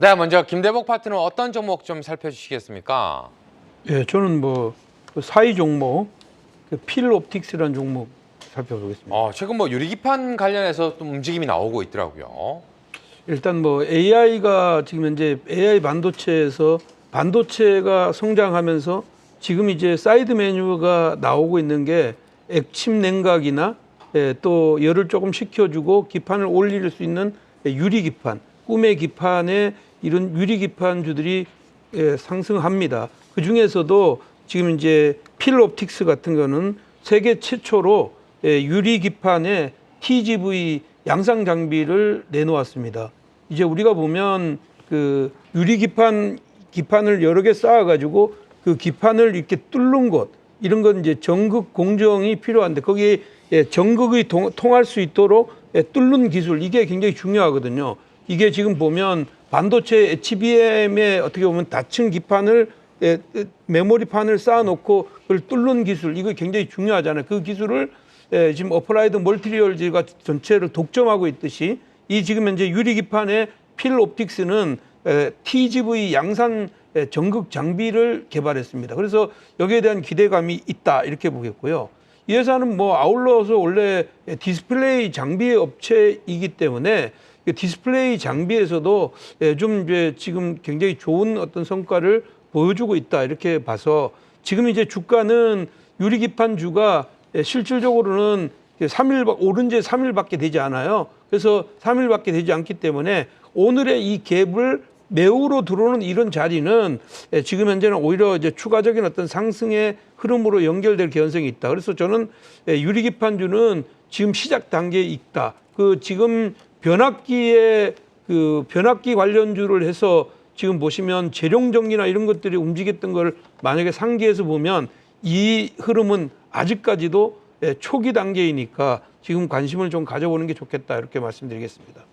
네, 먼저 김대복 파트너 어떤 종목 좀 살펴주시겠습니까? 예, 저는 뭐그 사이 종목, 그 필옵틱스라는 종목 살펴보겠습니다. 어, 최근 뭐 유리기판 관련해서 좀 움직임이 나오고 있더라고요. 일단 뭐 AI가 지금 현재 AI 반도체에서 반도체가 성장하면서 지금 이제 사이드 메뉴가 나오고 있는 게 액침 냉각이나 예, 또 열을 조금 식혀주고 기판을 올릴 수 있는 유리 기판, 꿈의 기판에 이런 유리 기판주들이 예, 상승합니다. 그 중에서도 지금 이제 필옵틱스 같은 거는 세계 최초로 예, 유리 기판에 TGV 양상 장비를 내놓았습니다. 이제 우리가 보면 그 유리 기판 기판을 여러 개 쌓아 가지고 그 기판을 이렇게 뚫는 것 이런 건 이제 전극 공정이 필요한데 거기에 예, 전극이 동- 통할 수 있도록 예, 뚫는 기술 이게 굉장히 중요하거든요. 이게 지금 보면 반도체 HBM에 어떻게 보면 닫힌 기판을 예, 예, 메모리판을 쌓아놓고 그걸 뚫는 기술 이거 굉장히 중요하잖아요. 그 기술을 예, 지금 어플라이드 멀티리얼즈가 전체를 독점하고 있듯이 이 지금 현재 유리 기판의 필 옵틱스는 에, TGV 양산 에, 전극 장비를 개발했습니다. 그래서 여기에 대한 기대감이 있다 이렇게 보겠고요. 이 회사는 뭐 아울러서 원래 에, 디스플레이 장비 업체이기 때문에 그 디스플레이 장비에서도 예, 좀 이제 지금 굉장히 좋은 어떤 성과를 보여주고 있다 이렇게 봐서 지금 이제 주가는 유리기판 주가 예, 실질적으로는 3일 오른 지 3일밖에 되지 않아요. 그래서 3일밖에 되지 않기 때문에 오늘의 이 갭을 매우로 들어오는 이런 자리는 예, 지금 현재는 오히려 이제 추가적인 어떤 상승의 흐름으로 연결될 개연성이 있다. 그래서 저는 예, 유리기판주는 지금 시작 단계에 있다. 그 지금 변압기에 그 변압기 관련주를 해서 지금 보시면 재룡 정리나 이런 것들이 움직였던 걸 만약에 상기해서 보면 이 흐름은 아직까지도 예, 초기 단계이니까 지금 관심을 좀 가져보는 게 좋겠다 이렇게 말씀드리겠습니다.